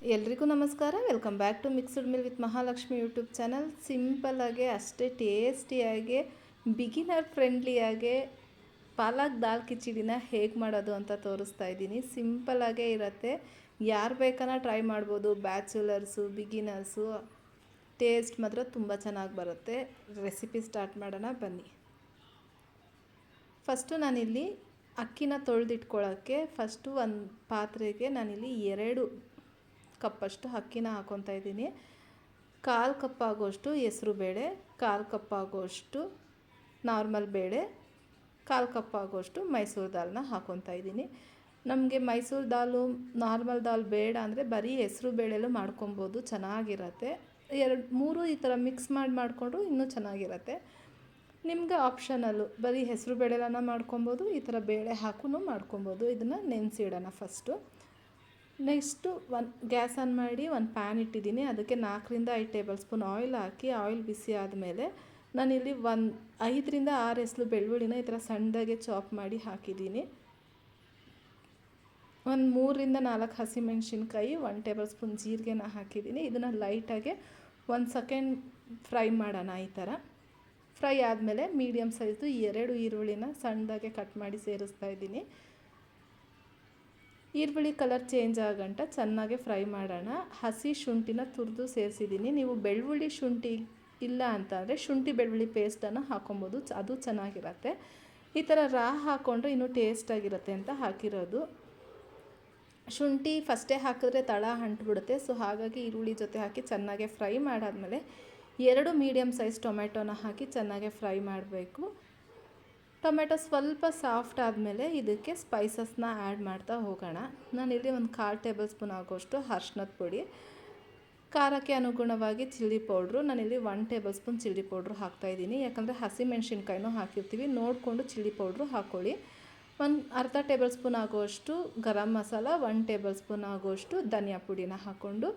ಎಲ್ರಿಗೂ ನಮಸ್ಕಾರ. Welcome back to mixed meal with Mahalakshmi YouTube channel ಸಿಂಪಲ್ಲಾಗೆ ಅಷ್ಟೇ ಟೇಸ್ಟಿಯಾಗಿ ಬಿಗಿನರ್ ಫ್ರೆಂಡ್ಲಿಯಾಗೆ ಪಾಲಕ್ ದಾಲ್ ಕಿಚಡಿನ ಹೇಗೆ ಮಾಡೋದು ಅಂತ ತೋರಿಸ್ತಾ ಇದ್ದೀನಿ. ಸಿಂಪಲ್ಲಾಗೇ ಇರುತ್ತೆ. ಯಾರು ಬೇಕಾನ ಟ್ರೈ ಮಾಡ್ಬೋದು. ಬ್ಯಾಚುಲರ್ಸು ಬಿಗಿನರ್ಸು ಟೇಸ್ಟ್ ಮಾತ್ರ ತುಂಬ ಚೆನ್ನಾಗಿ ಬರುತ್ತೆ. ರೆಸಿಪಿ ಸ್ಟಾರ್ಟ್ ಮಾಡೋಣ, ಬನ್ನಿ. ಫಸ್ಟು ನಾನಿಲ್ಲಿ ಅಕ್ಕಿನ ತೊಳೆದಿಟ್ಕೊಳ್ಳೋಕ್ಕೆ ಫಸ್ಟು ಒಂದು ಪಾತ್ರೆಗೆ ನಾನಿಲ್ಲಿ ಎರಡು ಕಪ್ಪಷ್ಟು ಅಕ್ಕಿನ ಹಾಕ್ಕೊತಾ ಇದ್ದೀನಿ. ಕಾಲು ಕಪ್ಪಾಗೋಷ್ಟು ಹೆಸರು ಬೇಳೆ, ಕಾಲು ಕಪ್ಪಾಗೋಷ್ಟು ನಾರ್ಮಲ್ ಬೇಳೆ, ಕಾಲು ಕಪ್ಪಾಗೋಷ್ಟು ಮೈಸೂರು ದಾಲ್ನ ಹಾಕ್ಕೊತಾ ಇದ್ದೀನಿ. ನಮಗೆ ಮೈಸೂರು ದಾಲು, ನಾರ್ಮಲ್ ದಾಲ್ ಬೇಡ ಅಂದರೆ ಬರೀ ಹೆಸರು ಬೇಳೆಲೂ ಮಾಡ್ಕೊಬೋದು, ಚೆನ್ನಾಗಿರತ್ತೆ. ಎರಡು, ಮೂರು ಈ ಥರ ಮಿಕ್ಸ್ ಮಾಡಿ ಮಾಡಿಕೊಂಡ್ರು ಇನ್ನೂ ಚೆನ್ನಾಗಿರತ್ತೆ. ನಿಮ್ಗೆ ಆಪ್ಷನಲ್ಲು, ಬರೀ ಹೆಸರು ಬೇಳೆಲನ್ನ ಮಾಡ್ಕೊಬೋದು, ಈ ಥರ ಬೇಳೆ ಹಾಕೂ ಮಾಡ್ಕೊಬೋದು. ಇದನ್ನು ನೆನೆಸಿಡೋಣ ಫಸ್ಟು ನೆಕ್ಸ್ಟು ಒಂದು ಗ್ಯಾಸ್ ಆನ್ ಮಾಡಿ ಒಂದು ಪ್ಯಾನ್ ಇಟ್ಟಿದ್ದೀನಿ. ಅದಕ್ಕೆ ನಾಲ್ಕರಿಂದ ಐದು ಟೇಬಲ್ ಸ್ಪೂನ್ ಆಯಿಲ್ ಹಾಕಿ ಆಯಿಲ್ ಬಿಸಿ ಆದಮೇಲೆ ನಾನಿಲ್ಲಿ ಒಂದು ಐದರಿಂದ ಆರು ಎಸ್ಲು ಬೆಳ್ಳುಳ್ಳಿನ ಈ ಥರ ಸಣ್ಣದಾಗೆ ಚಾಪ್ ಮಾಡಿ ಹಾಕಿದ್ದೀನಿ. ಒಂದು ಮೂರರಿಂದ ನಾಲ್ಕು ಹಸಿಮೆಣ್ಸಿನ್ಕಾಯಿ ಒನ್ ಟೇಬಲ್ ಸ್ಪೂನ್ ಜೀರಿಗೆನ ಹಾಕಿದ್ದೀನಿ. ಇದನ್ನು ಲೈಟಾಗೆ ಒಂದು ಸೆಕೆಂಡ್ ಫ್ರೈ ಮಾಡೋಣ ಈ ಥರ. ಫ್ರೈ ಆದಮೇಲೆ ಮೀಡಿಯಮ್ ಸೈಜ್ದು ಎರಡು ಈರುಳ್ಳಿನ ಸಣ್ಣದಾಗೆ ಕಟ್ ಮಾಡಿ ಸೇರಿಸ್ತಾ ಇದ್ದೀನಿ. ಈರುಳ್ಳಿ ಕಲರ್ ಚೇಂಜ್ ಆಗಂಟ ಚೆನ್ನಾಗಿ ಫ್ರೈ ಮಾಡೋಣ. ಹಸಿ ಶುಂಠಿನ ತುರಿದು ಸೇರಿಸಿದ್ದೀನಿ. ನೀವು ಬೆಳ್ಳುಳ್ಳಿ ಶುಂಠಿ ಇಲ್ಲ ಅಂತಂದರೆ ಶುಂಠಿ ಬೆಳ್ಳುಳ್ಳಿ ಪೇಸ್ಟನ್ನು ಹಾಕೊಬೋದು. ಅದು ಚೆನ್ನಾಗಿರತ್ತೆ. ಈ ಥರ ರಾ ಹಾಕ್ಕೊಂಡ್ರೆ ಇನ್ನೂ ಟೇಸ್ಟಾಗಿರುತ್ತೆ ಅಂತ ಹಾಕಿರೋದು. ಶುಂಠಿ ಫಸ್ಟೇ ಹಾಕಿದ್ರೆ ತಳ ಅಂಟ್ಬಿಡುತ್ತೆ. ಸೊ ಹಾಗಾಗಿ ಈರುಳ್ಳಿ ಜೊತೆ ಹಾಕಿ ಚೆನ್ನಾಗೆ ಫ್ರೈ ಮಾಡಾದಮೇಲೆ ಎರಡು ಮೀಡಿಯಮ್ ಸೈಜ್ ಟೊಮೆಟೊನ ಹಾಕಿ ಚೆನ್ನಾಗೆ ಫ್ರೈ ಮಾಡಬೇಕು. ಟೊಮೆಟೊ ಸ್ವಲ್ಪ ಸಾಫ್ಟ್ ಆದಮೇಲೆ ಇದಕ್ಕೆ ಸ್ಪೈಸಸ್ನ ಆ್ಯಡ್ ಮಾಡ್ತಾ ಹೋಗೋಣ. ನಾನಿಲ್ಲಿ ಒಂದು ಕಾಲು ಟೇಬಲ್ ಸ್ಪೂನ್ ಆಗೋಷ್ಟು ಅರ್ಶಿನದ ಪುಡಿ, ಖಾರಕ್ಕೆ ಅನುಗುಣವಾಗಿ ಚಿಲ್ಲಿ ಪೌಡ್ರು, ನಾನಿಲ್ಲಿ one tablespoon chilli powder ಹಾಕ್ತಾಯಿದ್ದೀನಿ ಯಾಕಂದರೆ ಹಸಿ ಮೆಣಸಿನ್ಕಾಯಿನೂ ಹಾಕಿರ್ತೀವಿ. ನೋಡಿಕೊಂಡು ಚಿಲ್ಲಿ ಪೌಡ್ರು ಹಾಕ್ಕೊಳ್ಳಿ ಒಂದು ಅರ್ಧ ಟೇಬಲ್ ಸ್ಪೂನ್ ಆಗೋಷ್ಟು garam masala, one tablespoon ಆಗೋಷ್ಟು ಧನಿಯಾ ಪುಡಿನ ಹಾಕ್ಕೊಂಡು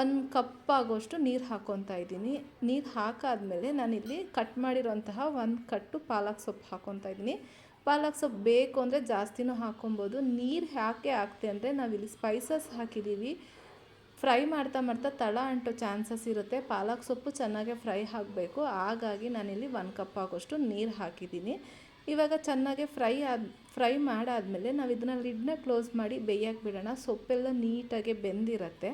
ಒಂದು ಕಪ್ ಆಗೋಷ್ಟು ನೀರು ಹಾಕ್ಕೊತಾ ಇದ್ದೀನಿ. ನೀರು ಹಾಕಾದ್ಮೇಲೆ ನಾನಿಲ್ಲಿ ಕಟ್ ಮಾಡಿರೋಂತಹ ಒಂದು ಕಟ್ಟು ಪಾಲಕ್ ಸೊಪ್ಪು ಹಾಕ್ಕೊತಾ ಇದ್ದೀನಿ. ಪಾಲಕ್ ಸೊಪ್ಪು ಬೇಕು ಅಂದರೆ ಜಾಸ್ತಿನೂ ಹಾಕ್ಕೊಬೋದು ನೀರು ಯಾಕೆ ಹಾಕ್ತೆ ಅಂದರೆ ನಾವಿಲ್ಲಿ ಸ್ಪೈಸಸ್ ಹಾಕಿದ್ದೀವಿ ಫ್ರೈ ಮಾಡ್ತಾ ಮಾಡ್ತಾ ತಳ ಅಂಟೋ ಚಾನ್ಸಸ್ ಇರುತ್ತೆ. ಪಾಲಕ್ ಸೊಪ್ಪು ಚೆನ್ನಾಗೆ ಫ್ರೈ ಆಗಬೇಕು. ಹಾಗಾಗಿ ನಾನಿಲ್ಲಿ ಒಂದು ಕಪ್ ಆಗೋಷ್ಟು ನೀರು ಹಾಕಿದ್ದೀನಿ ಇವಾಗ ಚೆನ್ನಾಗೆ ಫ್ರೈ ಆದ, ಫ್ರೈ ಮಾಡಾದಮೇಲೆ ನಾವು ಇದನ್ನ ಲಿಡ್ನ ಕ್ಲೋಸ್ ಮಾಡಿ ಬೇಯಕ್ಕೆ ಬಿಡೋಣ. ಸೊಪ್ಪೆಲ್ಲ ನೀಟಾಗಿ ಬೆಂದಿರುತ್ತೆ.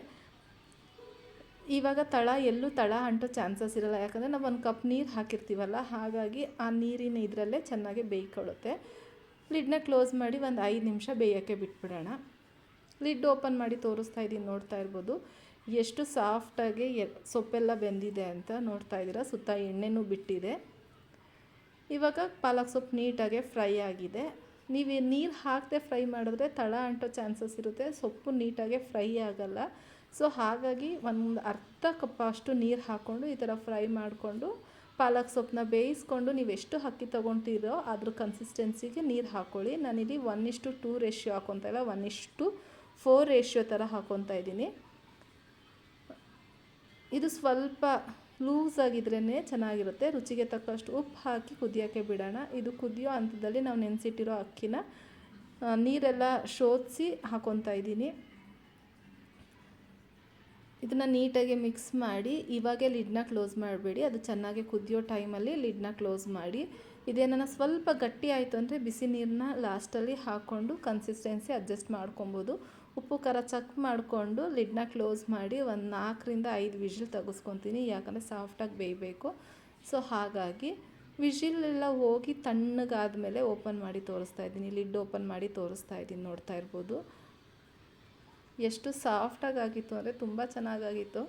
ಇವಾಗ ತಳ ಎಲ್ಲೂ ತಳ ಅಂಟೋ ಚಾನ್ಸಸ್ ಇರಲ್ಲ. ಯಾಕಂದರೆ ನಾವು ಒಂದು ಕಪ್ ನೀರು ಹಾಕಿರ್ತೀವಲ್ಲ, ಹಾಗಾಗಿ ಆ ನೀರಿನ ಇದರಲ್ಲೇ ಚೆನ್ನಾಗಿ ಬೇಯ್ಕೊಳ್ಳುತ್ತೆ. ಲಿಡ್ನ ಕ್ಲೋಸ್ ಮಾಡಿ ಒಂದು ಐದು ನಿಮಿಷ ಬೇಯೋಕ್ಕೆ ಬಿಟ್ಬಿಡೋಣ. ಲಿಡ್ ಓಪನ್ ಮಾಡಿ ತೋರಿಸ್ತಾ ಇದ್ದೀನಿ ನೋಡ್ತಾ ಇರ್ಬೋದು. ಎಷ್ಟು ಸಾಫ್ಟಾಗಿ ಎ, ಸೊಪ್ಪೆಲ್ಲ ಬೆಂದಿದೆ ಅಂತ ನೋಡ್ತಾ ಇದ್ದೀರಾ? ಸುತ್ತ ಎಣ್ಣೆನೂ ಬಿಟ್ಟಿದೆ. ಇವಾಗ ಪಾಲಕ್ ಸೊಪ್ಪು ನೀಟಾಗಿ ಫ್ರೈ ಆಗಿದೆ. ನೀವು ನೀರು ಹಾಕದೆ ಫ್ರೈ ಮಾಡಿದ್ರೆ ತಳ ಅಂಟೋ ಚಾನ್ಸಸ್ ಇರುತ್ತೆ. ಸೊಪ್ಪು ನೀಟಾಗಿ ಫ್ರೈ ಆಗಲ್ಲ. ಸೊ ಹಾಗಾಗಿ ಒಂದು ಅರ್ಧ ಕಪ್ ಅಷ್ಟು ನೀರು ಹಾಕ್ಕೊಂಡು ಈ ಥರ ಫ್ರೈ ಮಾಡಿಕೊಂಡು ಪಾಲಕ್ ಸೊಪ್ಪನ್ನ ಬೇಯಿಸ್ಕೊಂಡು ನೀವು ಎಷ್ಟು ಅಕ್ಕಿ ತೊಗೊತೀರೋ ಅದ್ರ ಕನ್ಸಿಸ್ಟೆನ್ಸಿಗೆ ನೀರು ಹಾಕ್ಕೊಳ್ಳಿ ನಾನಿಲ್ಲಿ ಒನ್ ಇಷ್ಟು ಟೂ ರೇಷ್ಯೋ ಹಾಕೊತಾ ಇಲ್ಲ ಒನ್ ಇಷ್ಟು ಫೋರ್ ರೇಷ್ಯೋ ಥರ ಹಾಕ್ಕೊತಾ ಇದ್ದೀನಿ. ಇದು ಸ್ವಲ್ಪ ಲೂಸ್ ಆಗಿದ್ರೇ ಚೆನ್ನಾಗಿರುತ್ತೆ. ರುಚಿಗೆ ತಕ್ಕಷ್ಟು ಉಪ್ಪು ಹಾಕಿ ಕುದಿಯೋಕ್ಕೆ ಬಿಡೋಣ. ಇದು ಕುದಿಯೋ ಹಂತದಲ್ಲಿ ನಾವು ನೆನೆಸಿಟ್ಟಿರೋ ಅಕ್ಕಿನ ನೀರೆಲ್ಲ ಶೋಧಿಸಿ ಹಾಕ್ಕೊತಾ ಇದ್ದೀನಿ. ಇದನ್ನು ನೀಟಾಗಿ ಮಿಕ್ಸ್ ಮಾಡಿ, ಇವಾಗೆ ಲಿಡ್ನ ಕ್ಲೋಸ್ ಮಾಡಬೇಡಿ. ಅದು ಚೆನ್ನಾಗಿ ಕುದಿಯೋ ಟೈಮಲ್ಲಿ ಲಿಡ್ನ ಕ್ಲೋಸ್ ಮಾಡಿ. ಇದೇನ ಸ್ವಲ್ಪ ಗಟ್ಟಿ ಆಯಿತು ಅಂದರೆ ಬಿಸಿ ನೀರನ್ನ ಲಾಸ್ಟಲ್ಲಿ ಹಾಕ್ಕೊಂಡು ಕನ್ಸಿಸ್ಟೆನ್ಸಿ ಅಡ್ಜಸ್ಟ್ ಮಾಡ್ಕೊಬೋದು. ಉಪ್ಪು, ಖಾರ ಚೆಕ್ ಮಾಡಿಕೊಂಡು ಲಿಡ್ನ ಕ್ಲೋಸ್ ಮಾಡಿ ಒಂದು ನಾಲ್ಕರಿಂದ ಐದು ವಿಜಿಲ್ ತೆಗೆಸ್ಕೊತೀನಿ. ಯಾಕಂದರೆ ಸಾಫ್ಟಾಗಿ ಬೇಯಬೇಕು. ಸೊ ಹಾಗಾಗಿ ವಿಜಿಲ್ ಎಲ್ಲ ಹೋಗಿ ತಣ್ಣಗಾದಮೇಲೆ ಓಪನ್ ಮಾಡಿ ತೋರಿಸ್ತಾ ಇದ್ದೀನಿ. ಲಿಡ್ ಓಪನ್ ಮಾಡಿ ತೋರಿಸ್ತಾ ಇದ್ದೀನಿ. ನೋಡ್ತಾ ಇರ್ಬೋದು. ಎಷ್ಟು ಸಾಫ್ಟಾಗಿ ಆಗಿತ್ತು ಅಂದರೆ ತುಂಬ ಚೆನ್ನಾಗಾಗಿತ್ತು.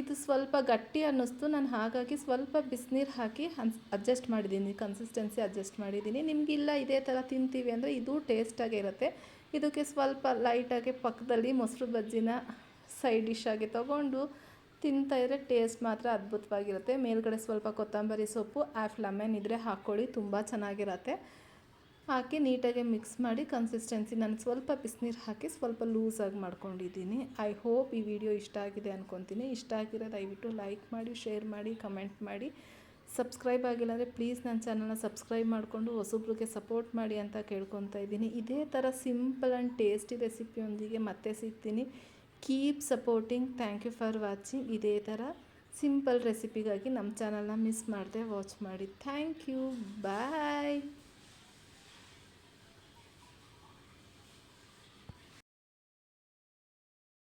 ಇದು ಸ್ವಲ್ಪ ಗಟ್ಟಿ ಅನ್ನಿಸ್ತು. ನಾನು ಹಾಗಾಗಿ ಸ್ವಲ್ಪ ಬಿಸಿನೀರು ಹಾಕಿ ಅನ್ಸ್ ಅಡ್ಜಸ್ಟ್ ಮಾಡಿದ್ದೀನಿ ಕನ್ಸಿಸ್ಟೆನ್ಸಿ ಅಡ್ಜಸ್ಟ್ ಮಾಡಿದ್ದೀನಿ ನಿಮಗಿಲ್ಲ ಇದೇ ಥರ ತಿಂತೀವಿ ಅಂದರೆ ಇದು ಟೇಸ್ಟಾಗಿ ಇರುತ್ತೆ. ಇದಕ್ಕೆ ಸ್ವಲ್ಪ ಲೈಟಾಗಿ ಪಕ್ಕದಲ್ಲಿ ಮೊಸರು ಬಜ್ಜಿನ ಸೈಡ್ ಡಿಶ್ಶಾಗಿ ತೊಗೊಂಡು ತಿಂತಾಯಿದ್ರೆ ಟೇಸ್ಟ್ ಮಾತ್ರ ಅದ್ಭುತವಾಗಿರುತ್ತೆ. ಮೇಲ್ಗಡೆ ಸ್ವಲ್ಪ ಕೊತ್ತಂಬರಿ ಸೊಪ್ಪು ಆ್ಯಫ್ ಲೆಮನ್ ಇದ್ದರೆ ಹಾಕ್ಕೊಳ್ಳಿ ತುಂಬ ಚೆನ್ನಾಗಿರತ್ತೆ. ಹಾಕಿ ನೀಟಾಗಿ ಮಿಕ್ಸ್ ಮಾಡಿ ಕನ್ಸಿಸ್ಟೆನ್ಸಿ ನಾನು ಸ್ವಲ್ಪ ಬಿಸಿನೀರು ಹಾಕಿ ಸ್ವಲ್ಪ ಲೂಸಾಗಿ ಮಾಡ್ಕೊಂಡಿದ್ದೀನಿ. ಐ ಹೋಪ್ ಈ ವಿಡಿಯೋ ಇಷ್ಟ ಆಗಿದೆ ಅಂದ್ಕೊತೀನಿ ಇಷ್ಟ ಆಗಿರೋ ದಯವಿಟ್ಟು ಲೈಕ್ ಮಾಡಿ ಶೇರ್ ಮಾಡಿ ಕಮೆಂಟ್ ಮಾಡಿ. ಸಬ್ಸ್ಕ್ರೈಬ್ ಆಗಿಲ್ಲ ಅಂದರೆ ಪ್ಲೀಸ್ ನನ್ನ ಚಾನಲ್ನ ಸಬ್ಸ್ಕ್ರೈಬ್ ಮಾಡಿಕೊಂಡು ಹೊಸೊಬ್ರಿಗೆ ಸಪೋರ್ಟ್ ಮಾಡಿ ಅಂತ ಕೇಳ್ಕೊತಾ ಇದ್ದೀನಿ. ಇದೇ ಥರ ಸಿಂಪಲ್ ಆ್ಯಂಡ್ ಟೇಸ್ಟಿ ರೆಸಿಪಿಯೊಂದಿಗೆ ಮತ್ತೆ ಸಿಗ್ತೀನಿ. Keep supporting thank you for watching ಇದೇ ಥರ ಸಿಂಪಲ್ ರೆಸಿಪಿಗಾಗಿ ನಮ್ಮ ಚಾನಲ್ನ ಮಿಸ್ ಮಾಡದೆ ವಾಚ್ ಮಾಡಿ. Thank you bye